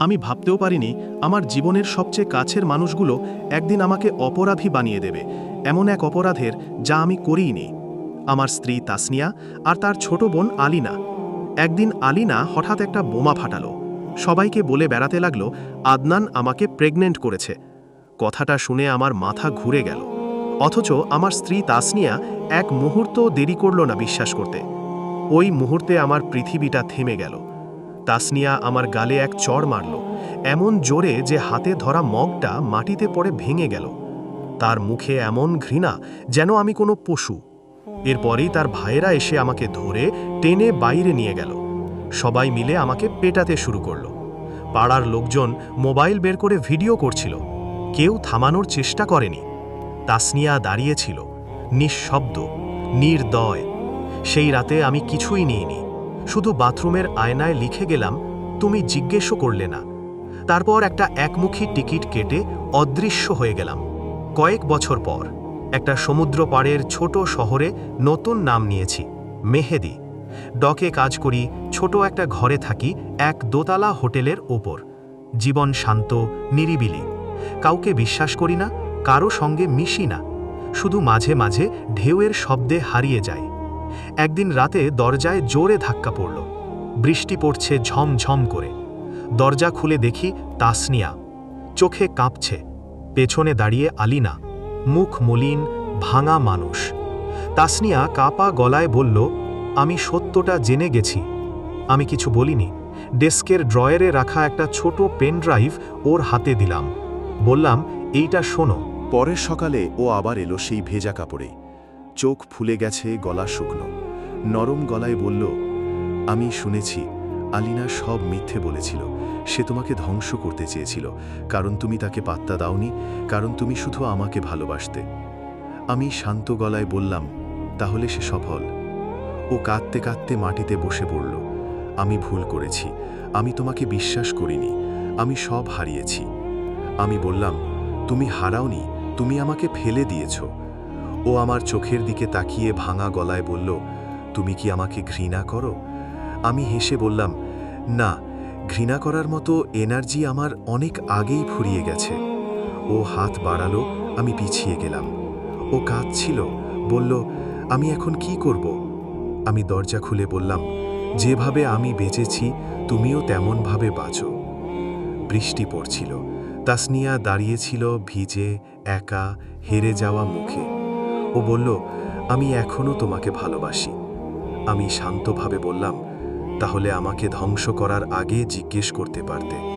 আমি ভাবতেও পারিনি আমার জীবনের সবচেয়ে কাছের মানুষগুলো একদিন আমাকে অপরাধী বানিয়ে দেবে, এমন এক অপরাধের যা আমি করিইনি। আমার স্ত্রী তাসনিয়া আর তার ছোট বোন আলিনা। একদিন আলিনা হঠাৎ একটা বোমা ফাটালো। সবাইকে বলে বেড়াতে লাগল, আদনান আমাকে প্রেগনেন্ট করেছে। কথাটা শুনে আমার মাথা ঘুরে গেল। অথচ আমার স্ত্রী তাসনিয়া এক মুহূর্ত দেরি করল না বিশ্বাস করতে। ওই মুহূর্তে আমার পৃথিবীটা থেমে গেল। তাসনিয়া আমার গালে এক চড় মারল। এমন জোরে যে হাতে ধরা মগটা মাটিতে পড়ে ভেঙে গেল। তার মুখে এমন ঘৃণা যেন আমি কোনো পশু। এরপরেই তার ভাইয়েরা এসে আমাকে ধরে টেনে বাইরে নিয়ে গেল। সবাই মিলে আমাকে পেটাতে শুরু করল। পাড়ার লোকজন মোবাইল বের করে ভিডিও করছিল। কেউ থামানোর চেষ্টা করেনি। তাসনিয়া দাঁড়িয়েছিল নিঃশব্দ, নির্দয়। সেই রাতে আমি কিছুই নিইনি। শুধু বাথরুমের আয়নায় লিখে গেলাম, তুমি জিজ্ঞেসও করলে না। তারপর একটা একমুখী টিকিট কেটে অদৃশ্য হয়ে গেলাম। কয়েক বছর পর একটা সমুদ্র পাড়ের ছোট শহরে নতুন নাম নিয়েছি, মেহেদি। ডকে কাজ করি, ছোট একটা ঘরে থাকি, এক দোতলা হোটেলের ওপর। জীবন শান্ত, নিরিবিলি। কাউকে বিশ্বাস করি না, কারও সঙ্গে মিশি না। শুধু মাঝে মাঝে ঢেউয়ের শব্দে হারিয়ে যায় একদিন রাতে দরজায় জোরে ধাক্কা পড়ল। বৃষ্টি পড়ছে ঝমঝম করে। দরজা খুলে দেখি তাসনিয়া। চোখে কাঁপছে। পেছনে দাঁড়িয়ে আলিনা, মুখ মলিন, ভাঙা মানুষ। তাসনিয়া কাপা গলায় বলল, আমি সত্যটা জেনে গেছি। আমি কিছু বলিনি। ডেস্কের ড্রয়ারে রাখা একটা ছোট পেন ড্রাইভ ওর হাতে দিলাম। বললাম, এইটা শোনো। পরের সকালে ও আবার এলো সেই ভেজা কাপড়ে। চোখ ফুলে গেছে গলা শুকনো। নরম গলায় বলল, আমি শুনেছি, আলিনা সব মিথ্যে বলেছিল। সে তোমাকে ধ্বংস করতে চেয়েছিল, কারণ তুমি তাকে পাত্তা দাওনি, কারণ তুমি শুধু আমাকে ভালোবাসতে। আমি শান্ত গলায় বললাম, তাহলে সে সফল। ও কাঁদতে কাঁদতে মাটিতে বসে পড়ল, আমি ভুল করেছি, আমি তোমাকে বিশ্বাস করিনি, আমি সব হারিয়েছি। আমি বললাম, তুমি হারাওনি, তুমি আমাকে ফেলে দিয়েছ। ও আমার চোখের দিকে তাকিয়ে ভাঙা গলায় বলল, তুমি কি আমাকে ঘৃণা করো? আমি হেসে বললাম, না, ঘৃণা করার মতো এনার্জি আমার অনেক আগেই ফুরিয়ে গেছে। ও হাত বাড়ালো, আমি পিছিয়ে গেলাম। ও কাঁদছিল, বলল, আমি এখন কি করব? আমি দরজা খুলে বললাম, যেভাবে আমি বেঁচেছি, তুমিও তেমনভাবে বাঁচো। বৃষ্টি পড়ছিল। তাসনিয়া দাঁড়িয়েছিল ভিজে, একা, হেরে যাওয়া মুখে। ও বলল, আমি এখনও তোমাকে ভালোবাসি। আমি শান্তভাবে বললাম, তাহলে আমাকে ধ্বংস করার আগে জিজ্ঞেস করতে পারতে।